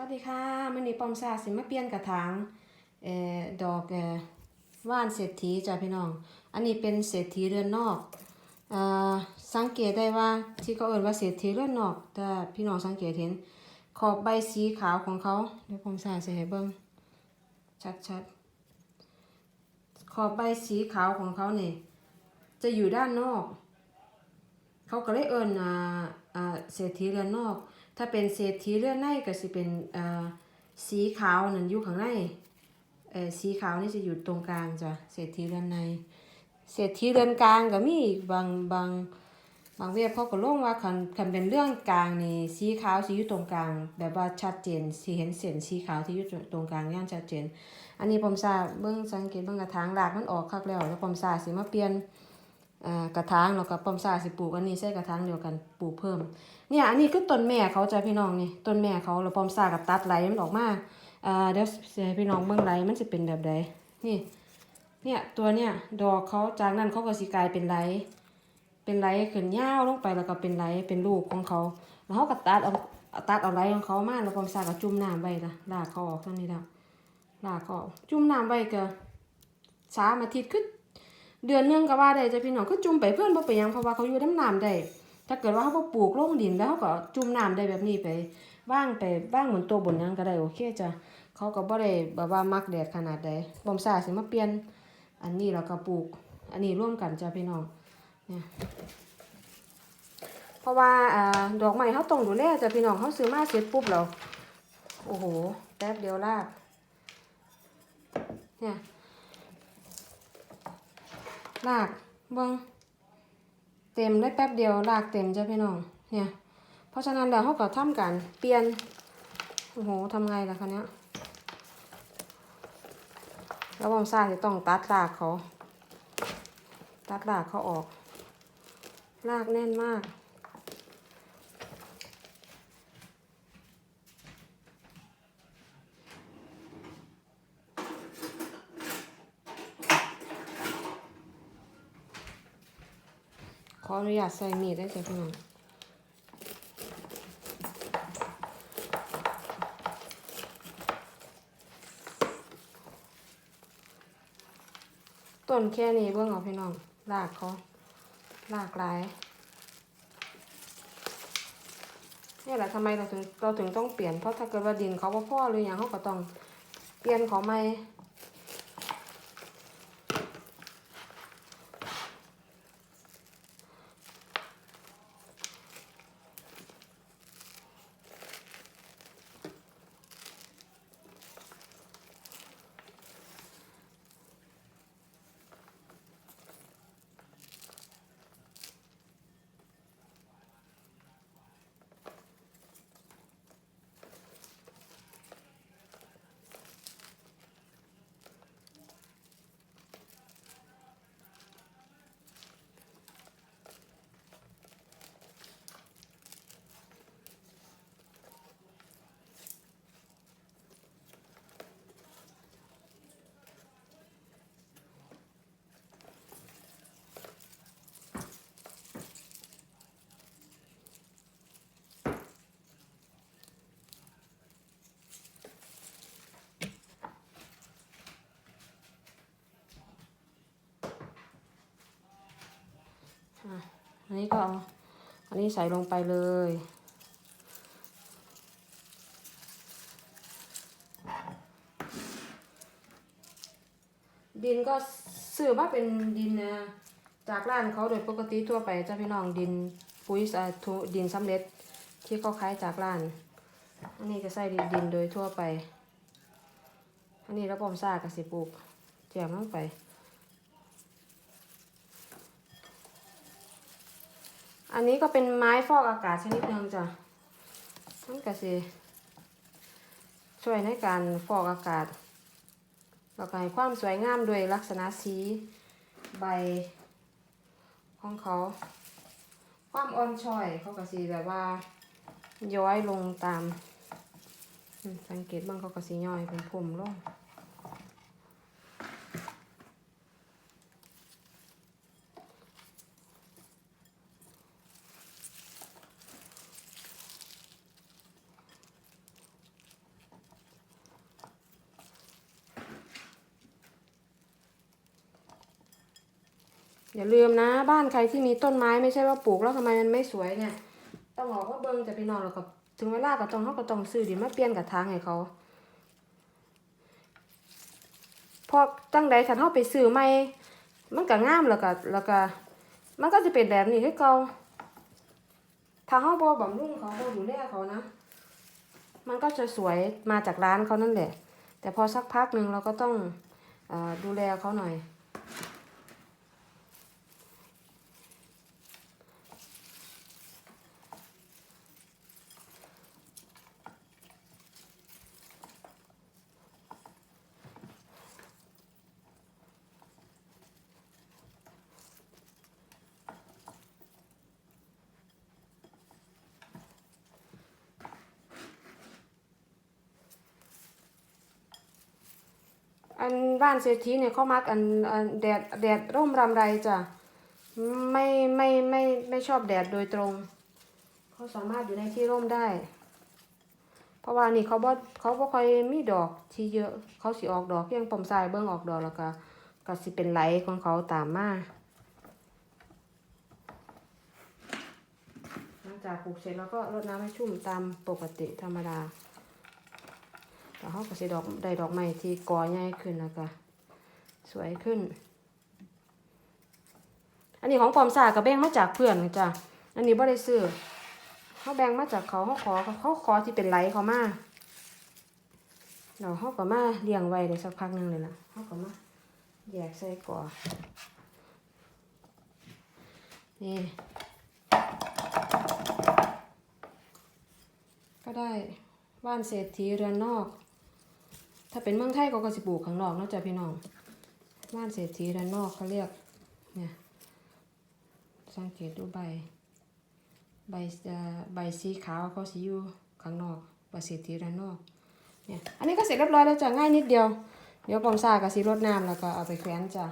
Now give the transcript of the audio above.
วัสดีค่ะมื่อนี้ปอมซาสิมาเปลี่ยนกระถางเอ่อดอกเอ่อว่านเศรษฐีจ้ะพี่น้อง อันนี้เป็นเศรษฐีเรือนนอกเอ่อสังเกตได้ว่าที่เขาเอ่นว่าเศรษฐีเรือนนอกถ้าพี่น้องสังเกตเห็น ขอบใบสีขาวของเขาเดี๋ยวปอมซาสิให้เบิ่งชัดๆ ขอบใบสีขาวของเขาเนี่ยจะอยู่ด้านนอก เขาก็เลยเอิญอ่อ่า เศรษฐีเรือนนอก ถ้าเป็นเศรษฐีเรือนในก็สิเป็นอ่าสีขาวนั่นอยู่ข้างในเออสีขาวนี่จะอยู่ตรงกลางจ้ะเศรษฐีเรือนใน เศรษฐีเรือนกลางก็มีอีกบางบางบางเว็บเขาก็ลงว่าคันคันเป็นเรื่องกลางนี่สีขาวสิอยู่ตรงกลาง แบบว่าชัดเจนสิเห็นเส้นสีขาวที่อยู่ตรงกลางย่างชัดเจน อันนี้ผมทราบเบิ่งสังเกตเบิ่งกระถางรากมันออกคักแล้วแล้วผมทราบสิมาเปลี่ยน กระถางแล้วก็ปอมซาสิปลูกอันนี้ใส่กระถางเดียวกันปลูกเพิ่ม เนี่ยอันนี้คือต้นแม่เขาจ้ะพี่น้องนี่ต้นแม่เขาแล้วปอมซากับตัดไหลมันออกมาเดี๋ยวให้พี่น้องเบิ่งไหลมันจะเป็นแบบใดนี่เนี่ยตัวเนี่ยดอกเขาจากนั้นเขาก็สิกลายเป็นไหลเป็นไหลขึ้นยาวลงไปแล้วก็เป็นไหลเป็นลูกของเขาแล้วเขาก็ตัดเอาตัดเอาไหลของเขามาแล้วปอมซาก็จุ่มน้ำไว้ละลากเขาออกเท่านี้แล้วลากเขาออกจุ่มน้ำไว้ก็สามอาทิตย์ขึ้น เดือนนึงก็ว่าได้จ้ะพี่น้องก็จุ่มไปเพื่อนบ่ไปยังเพราะว่าเขาอยู่น้ำน้ำได้ถ้าเกิดว่าเขาปลูกลงดินแล้วเขาก็จุ่มน้ำได้แบบนี้ไปว่างไปว่างเหมือนตัวบนหยังก็ได้โอเคจ้ะเขาก็บ่ได้แบบว่ามักแดดขนาดใดบ่มซ่าสิมาเปลี่ยน อันนี้แล้วก็ปลูก อันนี้ร่วมกันจ้ะพี่น้องเนี่ยเพราะว่าอ่าดอกไม้เขาต้องดูแลจ้ะพี่น้องเขาซื้อมาเสร็จปุ๊บแล้วโอ้โหแป๊บเดียวลากเนี่ย ลากเบิ้งเต็มได้แป๊บเดียวลากเต็มจ้ะพี่น้องเนี่ยเพราะฉะนั้นแล้วเขาก็ทำกันเปลี่ยนโอ้โหทำไงล่ะคะเนี้ยแล้วบอมซ่าจะต้องตัดลากเขา ตัดลากเขาออกลากแน่นมาก ขออนุญาตใส่มีดได้จ้ะพี่น้องต้นแค่นี้เบิ่งเอาพี่น้องลากเขาลากหลายนี่แหละทำไมเราถึงเราถึงต้องเปลี่ยนเพราะถ้าเกิดว่าดินเขาพ่อพ่อหรืออย่างเขาก็ต้องเปลี่ยนเขาใหม่ อะ อันนี้ก็เอาอันนี้ใส่ลงไปเลย ดินก็ซื้อมาเป็นดินจากร้านเขาโดยปกติทั่วไปจะพี่น้องดินปุ๋ยดินสำเร็จที่เขาขายจากร้าน อันนี้ก็ใส่ดินโดยทั่วไป อันนี้แล้วปอมซากับสิปลูกแจมลงไป อันนี้ก็เป็นไม้ฟอกอากาศชนิดหนึ่งจ้ะมันก็สิช่วยในการฟอกอากาศแล้วก็ให้ความสวยงามด้วยลักษณะสีใบของเขา ความอ่อนช้อยเขาก็สีแบบว่าย้อยลงตาม สังเกตบ้างเขาก็สีย้อยเป็นผมลง อย่าลืมนะ บ้านใครที่มีต้นไม้ไม่ใช่ว่าปลูกแล้วทำไมมันไม่สวยเนี่ย ต้องบอกว่าเบิ้งจะพี่น้องแล้วก็ถึงเวลาก็ต้องเขาก็ต้องซื้อดิมาเปลี่ยนกระถางให้เขาพอจังใดถ้าเขาไปซื้อใหม่มันก็งามแล้วก็แล้วก็มันก็จะเป็นแบบนี้คือเก่าถ้าเขาบ่บำรุงเขาบ่ดูแลเขานะ มันก็จะสวยมาจากร้านเขานั่นแหละ แต่พอสักพักหนึ่งเราก็ต้องอดูแลเขาหน่อย อันบ้านเศรษฐีเนี่ยเขามักอันอันแดดแดดร่มรำไรจ้ะไม่ไม่ไม่ไม่ชอบแดดโดยตรงเขาสามารถอยู่ในที่ร่มได้ เพราะว่านี่เขาบ่เขาบ่ค่อยมีดอกที่เยอะเขาสิออกดอกเพียงปมทรายเบิ่งออกดอกแล้วก็ก็สิเป็นไหลของเขาตามมาหลังจากปลูกเสร็จแล้วก็รดน้ำให้ชุ่มตามปกติธรรมดา แล้วเขาก็สิดอกได้ดอกไม้ที่กอใหญ่ขึ้นแล้วก็สวยขึ้น อันนี้ของปอมสากับแบงมาจากเพื่อนจ้ะอันนี้บ่ได้ซื้อเขาแบงมาจากเขาเขาขอเขาขอที่เป็นไหลเขามาเดี๋ยวเขาก็มาเลี้ยงไว้ได้สักพักหนึงเลยล่ะเขาก็มาแยกใส่กอนี่ก็ได้บ้านเศรษฐีเรือนนอก ถ้าเป็นเมืองไทยก็ก็สิปลูกข้างนอกนาะจ้ะพี่น้องบ้านเศรษฐีด้านนอกเขาเรียกเนี่ยสังเกตดูใบ ใบใบสีขาวเขาสีอยู่ข้างนอกบ้านเศรษฐีด้านนอกเนี่ยอันนี้ก็เสร็จเรียบร้อยแล้วจ้ะง่ายนิดเดียว เดี๋ยวปอมซากับสีรดน้ำแล้วก็เอาไปแขวนจ้ะ